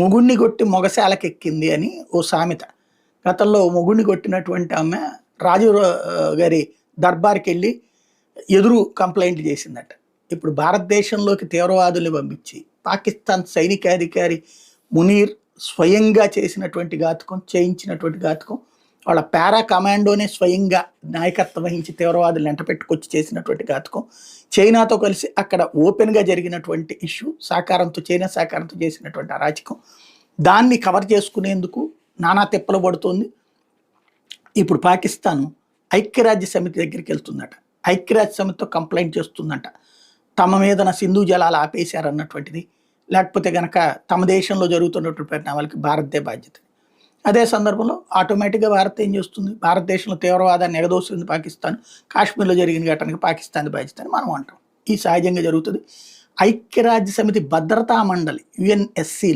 మొగుణ్ణి కొట్టి మొగశాలకెక్కింది అని ఓ సామెత. గతంలో మొగుణ్ణి కొట్టినటువంటి ఆమె రాజు గారి దర్బార్కి వెళ్ళి ఎదురు కంప్లైంట్ చేసిందట. ఇప్పుడు భారతదేశంలోకి తీవ్రవాదుల్ని పంపించి పాకిస్తాన్ సైనికాధికారి మునీర్ స్వయంగా చేసినటువంటి ఘాతకం చేయించినటువంటి ఘాతకం వాళ్ళ పారా కమాండోనే స్వయంగా నాయకత్వం వహించి తీవ్రవాదులు వెంట పెట్టుకొచ్చి చేసినటువంటి ఘాతకం. చైనాతో కలిసి అక్కడ ఓపెన్గా జరిగినటువంటి ఇష్యూ సహకారంతో చైనా సహకారంతో చేసినటువంటి అరాచకం దాన్ని కవర్ చేసుకునేందుకు నానా తిప్పలు పడుతోంది. ఇప్పుడు పాకిస్తాన్ ఐక్యరాజ్య సమితి దగ్గరికి వెళ్తుందట. ఐక్యరాజ్య సమితితో కంప్లైంట్ చేస్తుందంట. తమ మీదన సింధు జలాలు ఆపేశారన్నటువంటిది. లేకపోతే కనుక తమ దేశంలో జరుగుతున్నటువంటి పరిణామాలకి భారత్దే బాధ్యత. అదే సందర్భంలో ఆటోమేటిక్గా భారత్ ఏం చేస్తుంది? భారతదేశంలో తీవ్రవాదాన్ని ఎగదోస్తుంది పాకిస్తాన్. కాశ్మీర్లో జరిగిన ఘటనకి పాకిస్తాన్ బాధ్యత మనం అంటాం. ఈ సహజంగా జరుగుతుంది. ఐక్యరాజ్య సమితి భద్రతా మండలి యుఎన్ఎస్సిలో.